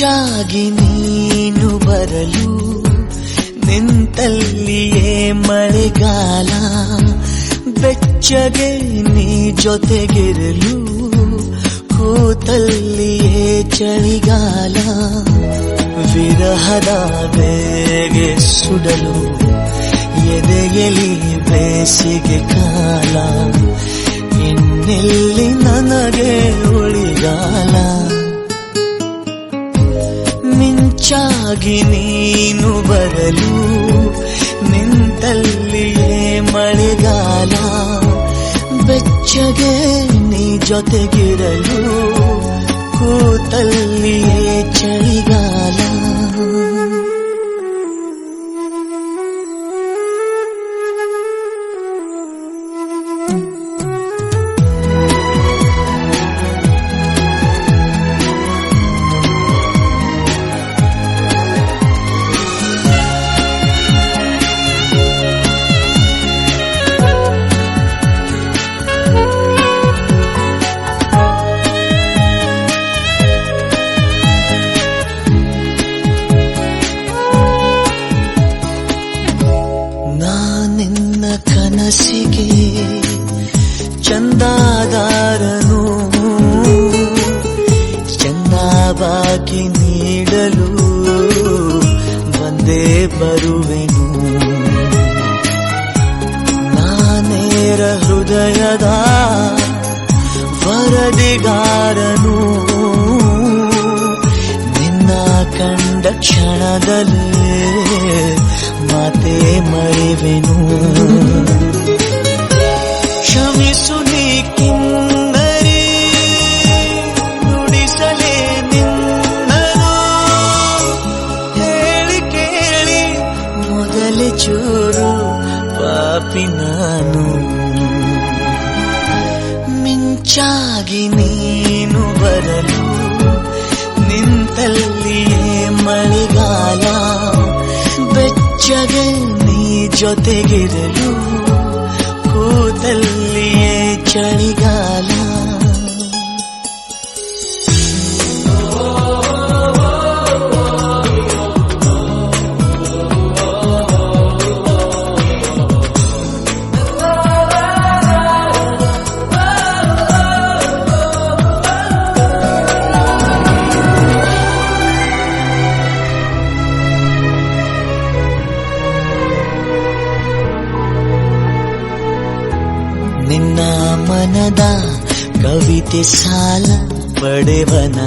ಮಿಂಚಾಗಿ ನೀನು ಬರಲು ನಿಂತಲ್ಲಿಯೇ ಮಳೆಗಾಲ, ಬೆಚ್ಚಗೆ ನೀ ಜೊತೆಗಿರಲು ಕೂತಲ್ಲಿಯೇ ಚಳಿಗಾಲ, ವಿರಹದ ಬೇಗೆ ಸುಡಲು ಎದೆಯಲಿ ಬೇಸಿಗೆ ಕಾಲ, ಇನ್ನೆಲ್ಲಿ ನನಗೆ ಉಳಿಗಾಲ? ಮಿಂಚಾಗಿ ನೀನು ಬರಲು ನಿಂತಲ್ಲಿಯೇ ಮಳೆಗಾಲ ಬೆಚ್ಚಗೆ ನೀ ಜೊತೆಗಿರಲು ಕೂತಲ್ಲಿಯೇ ಚಳಿಗಾಲ. ನಾನಿನ್ನ ಕನಸಿಗೆ ಚಂದಾದಾರನು. ಚಂದಾಬಾಕಿ ನೀಡಲು ಬಂದೇ ಬರುವೆನು. ನಾನೇರ ಹೃದಯದ ವರದಿಗಾರನು. ನಿನ್ನ ಕಂಡ ಕ್ಷಣದಲ್ಲೇ ಮಾತೆ ಮರೆವೆನು? ಕ್ಷಮಿಸು ನೀ ಕಿನ್ನರಿ, ನುಡಿಸಲೇ ನಿನ್ನನು. ಹೇಳಿ ಕೇಳಿ, ಮೊದಲೇ ಚೂರು ಪಾಪಿ ನಾನು. ಮಿಂಚಾಗಿ ನೀನು ಬರಲು, ನಿಂತಲ್ಲಿಯೇ ಮಳೆಗಾಲ ಬೆಚ್ಚಗೆ ನೀ ಜೊತೆಗಿರಲು ನಿನ್ನ ಮನದ ಕವಿತೆ ಸಾಲ ಪಡೆವನ?